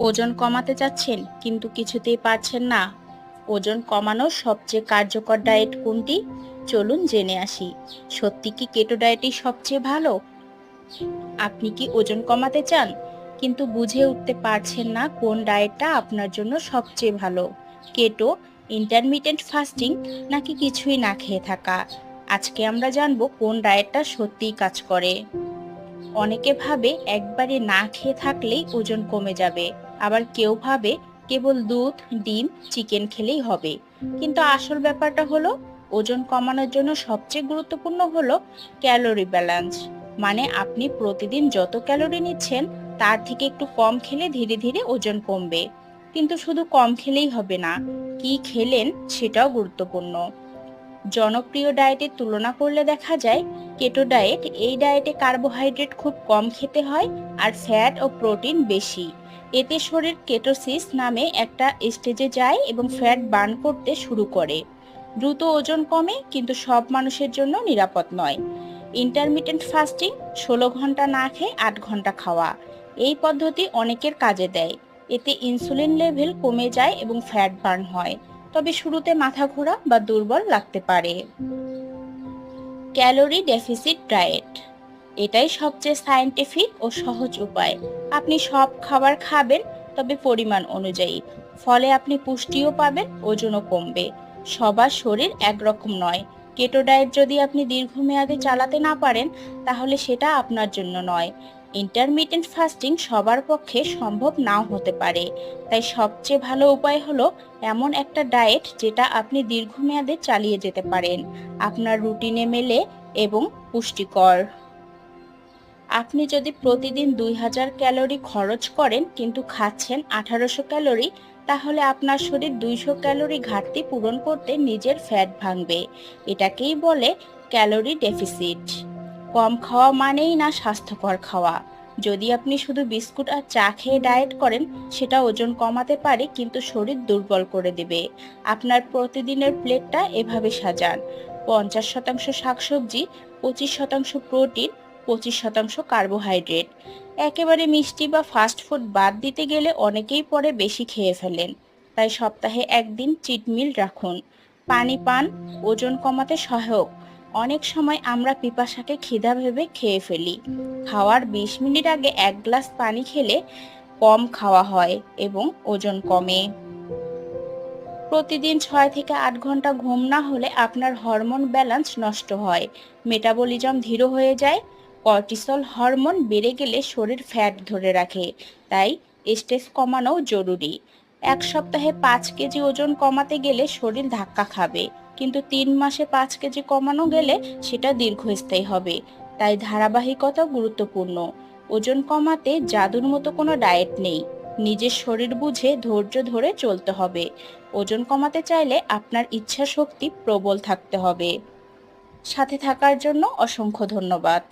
ওজন কমাতে চাচ্ছেন, কিন্তু কিছুতেই পারছেন না। ওজন কমানোর সবচেয়ে কার্যকর ডায়েট কোনটি? চলুন জেনে আসি। সত্যি কি কেটো ডায়েটই সবচেয়ে ভালো? আপনি কি ওজন কমাতে চান? কিন্তু বুঝে উঠতে পারছেন না কোন ডায়েটটা আপনার জন্য সবচেয়ে ভালো। কেটো ইন্টারমিটেন্ট ফাস্টিং নাকি কিছুই না খেয়ে থাকা? আজকে আমরা জানব কোন ডায়েটটা সত্যিই কাজ করে। অনেকে ভাবে একবারে না খেয়ে থাকলেই ওজন কমে যাবে। আবার কেউ ভাবে কেবল দুধ, ডিম, চিকেন খেলেই হবে। কিন্তু আসল ব্যাপারটা হলো, ওজন কমানোর জন্য সবচেয়ে গুরুত্বপূর্ণ হলো ক্যালোরি ব্যালেন্স। মানে আপনি প্রতিদিন যত ক্যালোরি নিচ্ছেন, তার থেকে একটু কম খেলে ধীরে ধীরে ওজন কমবে। কিন্তু শুধু কম খেলেই হবে না, কি খেলেন সেটাও গুরুত্বপূর্ণ। জনপ্রিয় ডায়েটের তুলনা করলে দেখা যায় কেটো ডায়েট এই ডায়েটে কার্বোহাইড্রেট খুব কম খেতে হয় আর ফ্যাট ও প্রোটিন বেশি। এতে শরীর কেটোসিস নামে একটা স্টেজে যায় এবং ফ্যাট বার্ন করতে শুরু করে। দ্রুত ওজন কমে কিন্তু সব মানুষের জন্য নিরাপদ নয়। ইন্টারমিটেন্ট ফাস্টিং ষোলো ঘণ্টা না খেয়ে আট ঘণ্টা খাওয়া, এই পদ্ধতি অনেকের কাজে দেয়। এতে ইনসুলিন লেভেল কমে যায় এবং ফ্যাট বার্ন হয়। তবে শুরুতে মাথা ঘোরা বা দুর্বল লাগতে পারে। ক্যালোরি ডেফিসিট ডায়েট, এটাই সবচেয়ে সায়েন্টিফিক ও সহজ উপায়। আপনি সব খাবার খাবেন, তবে পরিমাণ অনুযায়ী। ফলে আপনি পুষ্টিও পাবেন, ওজনও কমবে। সবার শরীর একরকম নয়। কেটো ডায়েট যদি আপনি দীর্ঘমেয়াদে চালাতে না পারেন, তাহলে সেটা আপনার জন্য নয়। ইন্টারমিটেন্ট ফাস্টিং সবার পক্ষে সম্ভব নাও হতে পারে। তাই সবচেয়ে ভালো উপায় হলো এমন একটা ডায়েট যেটা আপনি দীর্ঘমেয়াদে চালিয়ে যেতে পারেন। আপনার রুটিনে মেলে এবং পুষ্টিকর। আপনি যদি প্রতিদিন দুই হাজার ক্যালোরি খরচ করেন কিন্তু খাচ্ছেন আঠারোশো ক্যালোরি, তাহলে আপনার শরীর দুইশো ক্যালোরি ঘাটতি পূরণ করতে নিজের ফ্যাট ভাঙবে। এটাকেই বলে ক্যালোরি ডেফিসিট কম খাওয়া মানেই না স্বাস্থ্যকর খাওয়া। যদি আপনি শুধু বিস্কুট আর চা খেয়ে ডায়েট করেন, সেটা ওজন কমাতে পারে, কিন্তু শরীর দুর্বল করে দেবে। আপনার প্রতিদিনের প্লেটটা এভাবে সাজান। পঞ্চাশ শতাংশ শাকসবজি, পঁচিশ শতাংশ প্রোটিন, পঁচিশ শতাংশ কার্বোহাইড্রেট। একেবারে মিষ্টি বা ফাস্ট ফুড বাদ দিতে গেলে অনেকেই পরে বেশি খেয়ে ফেলেন। তাই সপ্তাহে একদিন চিটমিল রাখুন। পানি পান, ওজন কমাতে সহায়ক। অনেক সময় আমরা পিপাসাকে খিদা ভেবে খেয়ে ফেলি। খাওয়ার বিশ মিনিট আগে এক গ্লাস পানি খেলে কম খাওয়া হয় এবং ওজন কমে। প্রতিদিন ছয় থেকে আট ঘণ্টা ঘুম না হলে আপনার হরমোন ব্যালেন্স নষ্ট হয়। মেটাবলিজম ধীর হয়ে যায়। কর্টিসল হরমোন বেড়ে গেলে শরীর ফ্যাট ধরে রাখে, তাই স্ট্রেস কমানো জরুরি। এক সপ্তাহে পাঁচ কেজি ওজন কমাতে গেলে শরীর ধাক্কা খাবে। কিন্তু তিন মাসে পাঁচ কেজি কমানো গেলে সেটা দীর্ঘস্থায়ী হবে। তাই ধারাবাহিকতা গুরুত্বপূর্ণ। ওজন কমাতে জাদুর মতো কোনো ডায়েট নেই। নিজের শরীর বুঝে ধৈর্য ধরে চলতে হবে। ওজন কমাতে চাইলে আপনার ইচ্ছা শক্তি প্রবল থাকতে হবে। সাথে থাকার জন্য অসংখ্য ধন্যবাদ।